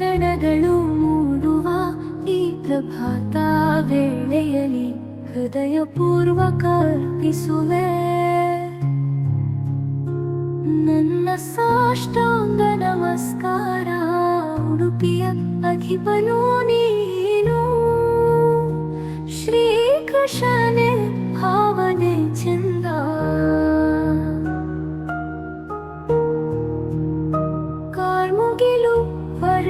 ಕಿರಣಗಳು ಮೂಡುವ ಈ ಪ್ರಭಾತ ವೇಳೆಯಲ್ಲಿ ಹೃದಯಪೂರ್ವಕ ಅರ್ಪಿಸುವೆ ನನ್ನ ಸಾಷ್ಟಾಂಗ ನಮಸ್ಕಾರ, ಉಡುಪಿಯ ಅಧಿಪನು ನೀನು. ಶ್ರೀಕೃಷ್ಣನೆ, ಭಾವನೆ ಚಂದ. ಕಾರ್ಮುಗಿಲು ವರ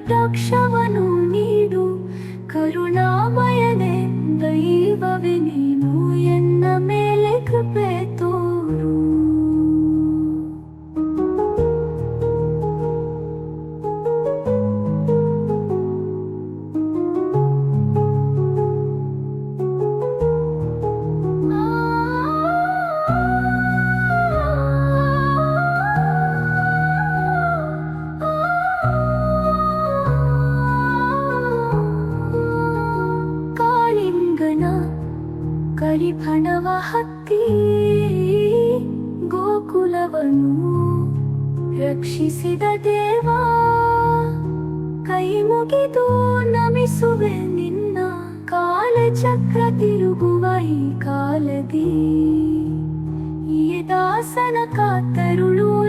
ನೀಲಕಟಾಕ್ಷವನು ನೀಡು ಕರುಣಾಮಯನೆ ದೈವವೇ ನೀನು ಎನ್ನ ಮೇಲೆ ಕೃಪೆ ಕರಿಫಣವ ಹತ್ತಿ ಗೋಕುಲವನ್ನು ರಕ್ಷಿಸಿದ ದೇವ. ಕೈ ಮುಗಿದು ನಮಿಸುವೆ ನಿನ್ನ ಕಾಲಚಕ್ರ ತಿರುಗುವ ಈ ಕಾಲದಿ. ಈ ದಾಸನ ಕಾತರುಳು